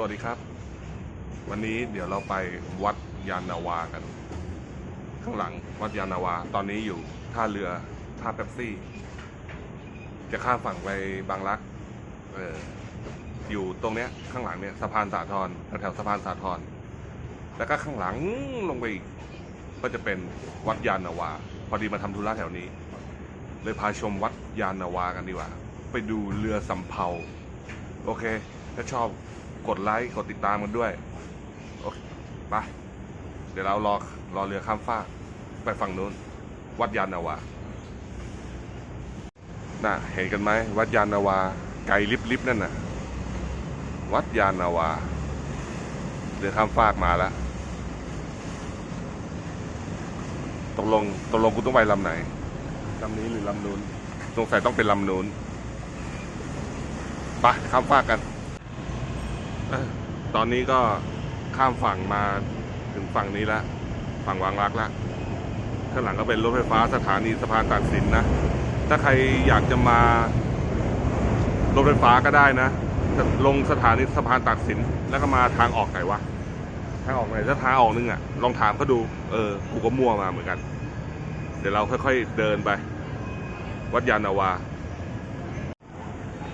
สวัสดีครับ วันนี้เดี๋ยวเราไปวัดยานนาวากัน ข้างหลังวัดยานนาวา ตอนนี้อยู่ท่าเรือท่าเป๊ปซี่ จะข้ามฝั่งไปบางรัก เอออยู่ตรงเนี้ย ข้างหลังเนี่ยสะพานสาทรแถวสะพานสาทรแล้วก็ข้างหลังลงไปอีก ก็จะเป็นวัดยานนาวา พอดีมาทำธุระแถวนี้ เลยพาชมวัดยานนาวากันดีกว่า ไปดูเรือสำเภา โอเค ถ้าชอบ กดไลค์กดติดตามกันด้วย โอเคไปเดี๋ยวเรารอรอเรือข้ามฟากไปฝั่งนู้น วัดยานนาวาน่ะเห็นกันไหมวัดยานนาวา ไกลลิบๆนั่นน่ะ วัดยานนาวา เรือข้ามฟากมาแล้วตกลงตกลงกูต้องไปลำไหนลำนี้หรือลำนู้นสงสัยต้องเป็นลำนู้นไปข้ามฟากกัน ตอนนี้ก็ข้ามฝั่งมาถึงฝั่งนี้แล้วฝั่งวางรักแล้วข้างหลังก็เป็นรถไฟฟ้าสถานีสะพานตากสินนะ ถ้าใครอยากจะมารถไฟฟ้าก็ได้นะ ลงสถานีสะพานตากสิน แล้วก็มาทางออกไหนวะ ทางออกไหนถ้าทางออกนึงอะลองถามเขาดู เออ กูก็มั่วมาเหมือนกัน เดี๋ยวเราค่อยๆเดินไป วัดยานนาวา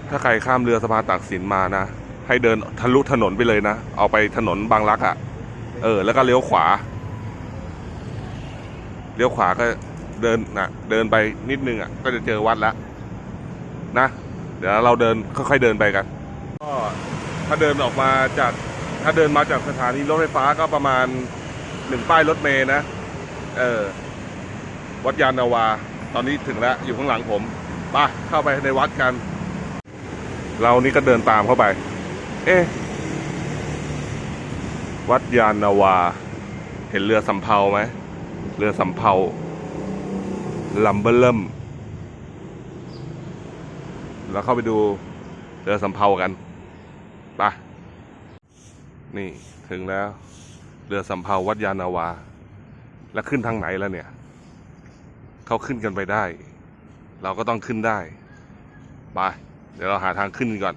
ถ้าใครข้ามเรือสะพานตากสินมานะ ให้เดินทะลุถนนไปเลยนะ เอาไปถนนบางรักอะ่ะ เออ แล้วก็เลี้ยวขวา เลี้ยวขวาก็เดินนะเดินไปนิดนึงอะ่ะ ก็จะเจอวัดแล้วนะ เดี๋ยวเราเดินค่อยๆเดินไปกันก็ถ้าเดินออกมาจาก ถ้าเดินมาจากสถานีรถไฟฟ้าก็ประมาณหนึ่งป้ายรถเมย์นะ เออ วัดยานนาวา ตอนนี้ถึงแล้ว อยู่ข้างหลังผม ไปเข้าไปในวัดกัน เรานี่ก็เดินตามเข้าไป เอ๊ะวัดยานนาวา เห็นเรือสำเภาไหมเรือสำเภาลำเบลเริ่มแล้วเข้าไปดูเรือสำเภากันไปนี่ถึงแล้ว เรือสำเภาวัดยานนาวา แล้วขึ้นทางไหนแล้วเนี่ย เขาขึ้นกันไปได้ เราก็ต้องขึ้นได้ ไป เดี๋ยวเราหาทางขึ้นกันก่อน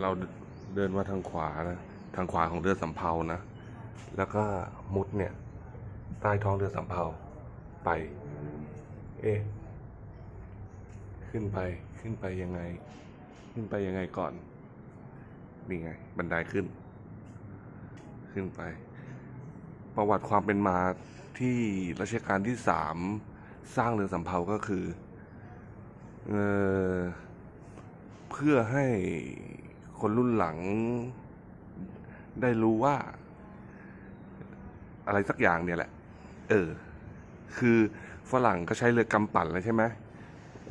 เราเดินมาทางขวานะ ทางขวาของเรือสำเภานะ แล้วก็มุดเนี่ย ใต้ท้องเรือสำเภาไป เอ๊ะ ขึ้นไป ขึ้นไปยังไง ขึ้นไปยังไงก่อน นี่ไง บันไดขึ้น ขึ้นไป ประวัติความเป็นมาที่รัชกาลที่สามสร้างเรือสำเภาก็คือ เออเพื่อให้ คนรุ่นหลังได้รู้ว่า อะไรสักอย่างเนี่ยแหละ เออ คือฝรั่งก็ใช้เรือกำปั่นแล้วใช่ไหม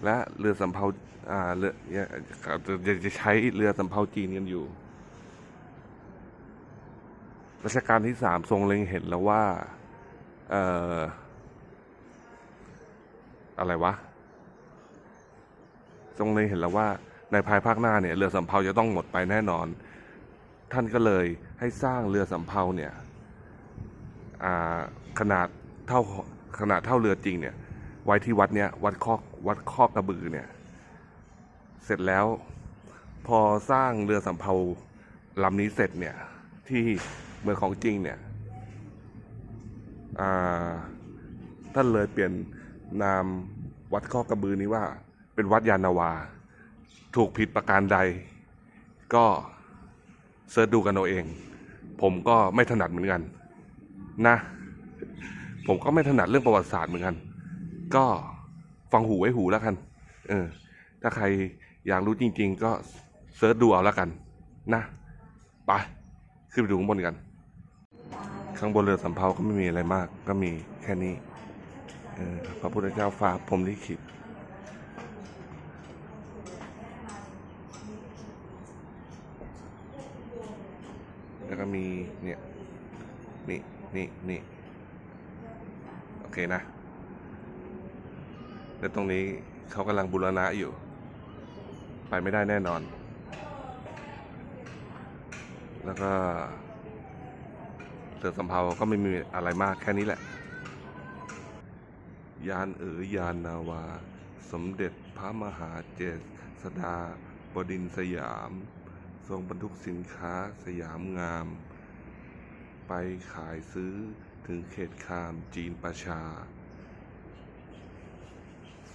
และเรือสำเภาอ่าเรือจะจะใช้เรือสำเภาจีนกันอยู่รัชกาลที่สามทรงเล็งเห็นแล้วว่า เอ่อ อะไรวะ ทรงเล็งเห็นแล้วว่า ในภายภาคหน้าเนี่ยเรือสำเภาจะต้องหมดไปแน่นอน ท่านก็เลยให้สร้างเรือสำเภาเนี่ยขนาดเท่าขนาดเท่าเรือจริงเนี่ยไว้ที่วัดเนี่ยวัดคอกวัดคอกกระบือเนี่ยเสร็จแล้วพอสร้างเรือสำเภาลำนี้เสร็จเนี่ยที่เมืองของจริงเนี่ยท่านเลยเปลี่ยนนามวัดข้อกระบือนี้ว่า เป็นวัดยานาวา ถูกผิดประการใด ก็เสิร์ชดูกันเอาเอง ผมก็ไม่ถนัดเหมือนกัน นะ ผมก็ไม่ถนัดเรื่องประวัติศาสตร์เหมือนกัน ก็ฟังหูไว้หูแล้วกัน เออ ถ้าใครอยากรู้จริง ๆ ก็เสิร์ชดูเอาแล้วกัน นะไปขึ้นไปดูข้างบนกัน ข้างบนเรือสำเภาก็ไม่มีอะไรมาก ก็มีแค่นี้ เออพระพุทธเจ้าฝากผมลิขิต แล้วก็มีเนี่ยนี่นี่นี่โอเคนะ แล้วตรงนี้เขากำลังบูรณะอยู่ ไปไม่ได้แน่นอน แล้วก็เสือสำเภาก็ไม่มีอะไรมากแค่นี้แหละ ยานเอ๋ยยานนาวา สมเด็จพระมหาเจษฎาบดินสยาม ทรงบรรทุกสินค้าสยามงาม ไปขายซื้อถึงเขตคามจีนประชา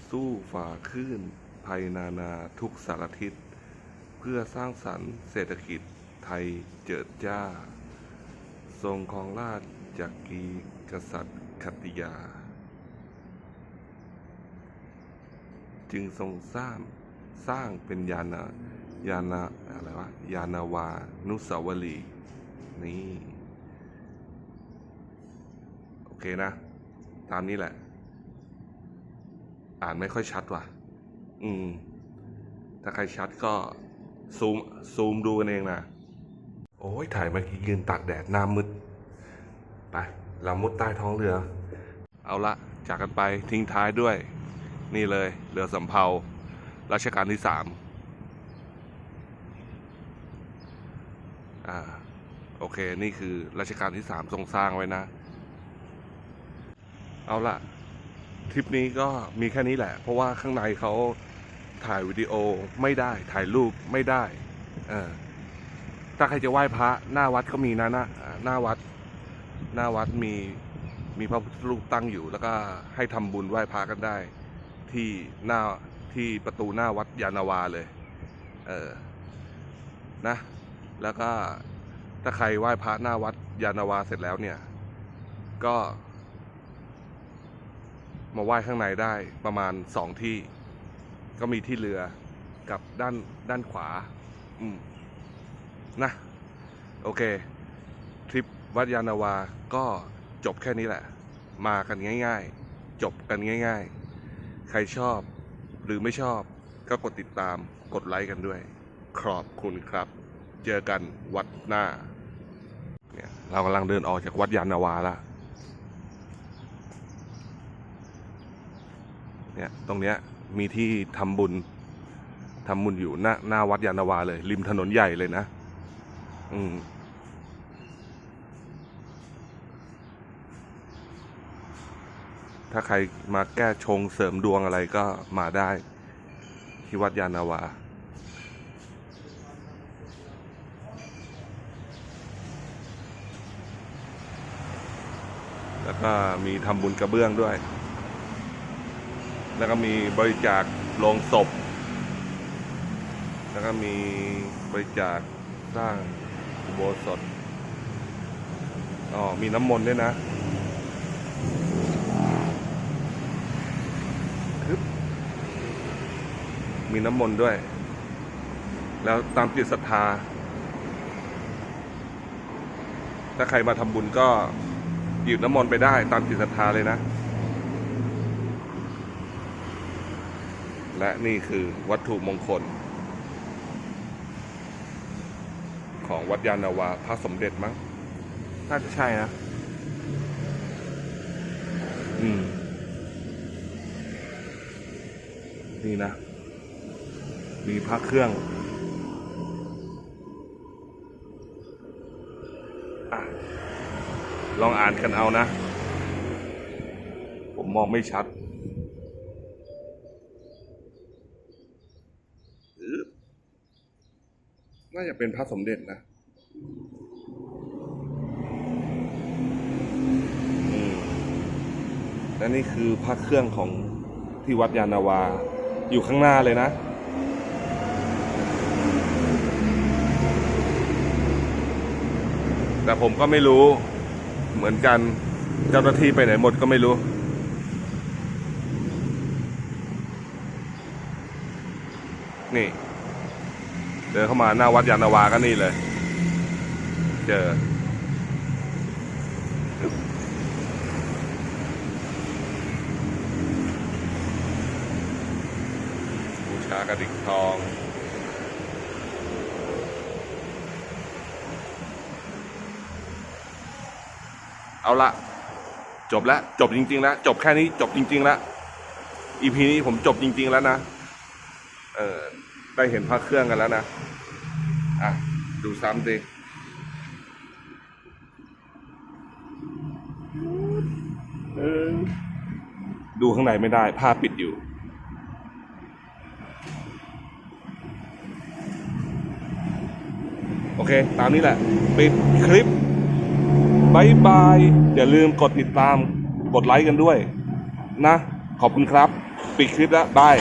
สู้ฝ่าคลื่นภัยนานาทุกสารทิศ เพื่อสร้างสรรค์เศรษฐกิจไทยเจิดจ้า ทรงครองราชจากกีกษัตริย์ขัตติยา จึงทรงสร้างสร้างเป็นยานา ยานาอะไรวะยานาวา นุสาวรีนี่ โอเคนะ ตามนี้แหละ อ่านไม่ค่อยชัดว่ะ อืม ถ้าใครชัดก็ซูมซูมดูกันเองนะ โอ้ยถ่ายเมื่อกี้ยืนตากแดดหน้ามืด ไป เรามุดใต้ท้องเรือ เอาละ จากกันไปทิ้งท้ายด้วย นี่เลย เรือสำเภารัชกาลที่สาม อ่า โอเค นี่คือรัชกาลที่สามทรงสร้างไว้นะ เอาละทริปนี้ก็มีแค่นี้แหละ เพราะว่าข้างในเขาถ่ายวิดีโอไม่ได้ ถ่ายรูปไม่ได้ เออถ้าใครจะไหว้พระหน้าวัดก็มีนะหน้าหน้าวัด หน้าวัดมีมีพระพุทธรูปตั้งอยู่ แล้วก็ให้ทำบุญไหว้พระกันได้ ที่หน้าที่ประตูหน้าวัดยานนาวาเลย เออนะ แล้วก็ถ้าใครไหว้พระหน้าวัดยานาวาเสร็จแล้วเนี่ย ก็ มาไหว้ข้างในได้ประมาณสองที่ ก็มีที่เรือกับด้านด้านขวา อืมนะ โอเค ทริปวัดยานนาวาก็จบแค่นี้แหละ มากันง่าย ๆ จบกันง่าย ๆ ใครชอบหรือไม่ชอบก็กดติดตามกดไลค์กันด้วย ขอบคุณครับ เจอกันวัดหน้าเนี่ยเรากำลังเดินออกจากวัดยานนาวาละเนี่ยตรงเนี้ยมีที่ทำบุญทำบุญอยู่หน้าหน้าวัดยานนาวาเลย ริมถนนใหญ่เลยนะ อืมถ้าใครมาแก้ชงเสริมดวงอะไรก็มาได้ ที่วัดยานนาวา แล้ว ก็มีทำบุญกระเบื้องด้วย แล้วก็มีบริจาคโลงศพ แล้วก็มีบริจาคสร้างอุโบสถอ๋อมีน้ำมนต์ด้วยนะฮึบมีน้ำมนต์ด้วย แล้วตามจิตศรัทธา ถ้าใครมาทำบุญก็ หยิบน้ำมนต์ไปได้ตามจิตศรัทธาเลยนะ และนี่คือวัตถุมงคล ของวัดยานนาวาพระสมเด็จมั้งน่าจะใช่นะ อืม นี่นะ มีพระเครื่อง อะ ลองอ่านกันเอานะ ผมมองไม่ชัดน่าจะเป็นพระสมเด็จนะและนี่คือพระเครื่องของที่วัดยานาวา อยู่ข้างหน้าเลยนะ แต่ผมก็ไม่รู้ เหมือนกันเจ้าหน้าที่ไปไหนหมดก็ไม่รู้ นี่ เดินเข้ามาหน้าวัดยานาวาก็นี่เลย เจอบูชากระดิ่งทอง เอาละจบแล้วจบจริง ๆ แล้วจบแค่นี้จบจริง ๆ แล้วอีพีนี้ผมจบจริง ๆ แล้วนะเออได้เห็นพระเครื่องกันแล้วนะอะดูซ้ำดิดูข้างในไม่ได้ผ้าปิดอยู่โอเค ตามนี้แหละ ปิดคลิป บายบาย อย่าลืมกดติดตาม กดไลค์กันด้วย นะ ขอบคุณครับ ปิดคลิปแล้วบาย